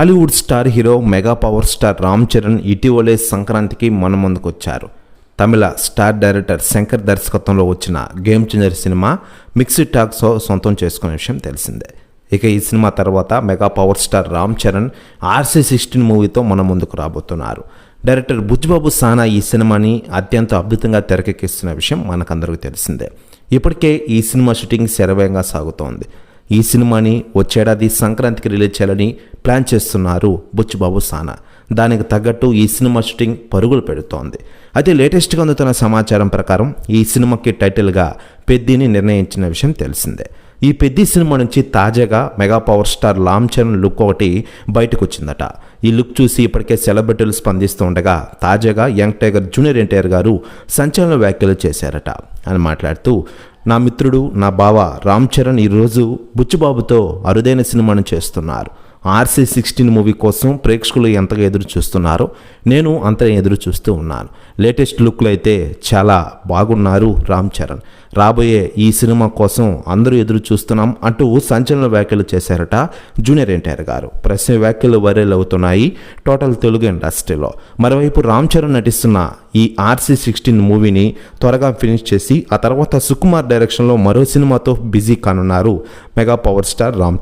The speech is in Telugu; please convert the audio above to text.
Tollywood star hero mega power star Ram Charan ఇటీవలే సంక్రాంతికి మన ముందుకొచ్చారు. తమిళ స్టార్ డైరెక్టర్ శంకర్ దర్శకత్వంలో వచ్చిన Game Changer cinema mixed talks సొంతం చేసుకునే విషయం తెలిసిందే. ఇక ఈ సినిమా తర్వాత mega power star Ram Charan RC sixteen మూవీతో మన ముందుకు రాబోతున్నారు. డైరెక్టర్ బుజ్జిబాబు సానా ఈ సినిమాని అత్యంత అద్భుతంగా తెరకెక్కిస్తున్న విషయం మనకందరికీ తెలిసిందే. ఇప్పటికే ఈ సినిమా షూటింగ్ శరవేగంగా సాగుతోంది. ఈ సినిమాని వచ్చేడాది సంక్రాంతికి రిలీజ్ చేయాలని ప్లాన్ చేస్తున్నారు బుచ్చిబాబు సానా. దానికి తగ్గట్టు ఈ సినిమా షూటింగ్ పరుగులు పెడుతోంది. అయితే లేటెస్ట్గా అందుతున్న సమాచారం ప్రకారం ఈ సినిమాకి టైటిల్గా పెద్దిని నిర్ణయించిన విషయం తెలిసిందే. ఈ పెద్ది సినిమా నుంచి తాజాగా mega power star Ram Charan look ఒకటి బయటకు వచ్చిందట ఈ లుక్ చూసి ఇప్పటికే సెలబ్రిటీలు స్పందిస్తూ ఉండగా తాజాగా యంగ్ టైగర్ జూనియర్ ఎన్టీఆర్ గారు సంచలన వ్యాఖ్యలు చేశారట. అని మాట్లాడుతూ నా మిత్రుడు నా బావ రామ్ చరణ్ ఈరోజు బుచ్చుబాబుతో అరుదైన సినిమాను చేస్తున్నారు. ఆర్సీ సిక్స్టీన్ మూవీ కోసం ప్రేక్షకులు ఎంతగా ఎదురు చూస్తున్నారో నేను అంత ఎదురు చూస్తూ ఉన్నాను. లేటెస్ట్ లుక్లు అయితే చాలా బాగున్నారు రామ్ చరణ్. రాబోయే ఈ సినిమా కోసం అందరూ ఎదురు చూస్తున్నాం అంటూ సంచలన వ్యాఖ్యలు చేశారట జూనియర్ ఎన్టీఆర్ గారు. ప్రశ్న వ్యాఖ్యలు వైరల్ అవుతున్నాయి టోటల్ తెలుగు ఇండస్ట్రీలో. మరోవైపు రామ్ చరణ్ నటిస్తున్న ఈ ఆర్సీ సిక్స్టీన్ మూవీని త్వరగా ఫినిష్ చేసి ఆ తర్వాత సుకుమార్ డైరెక్షన్లో మరో సినిమాతో బిజీ కానున్నారు మెగా పవర్ స్టార్ రామ్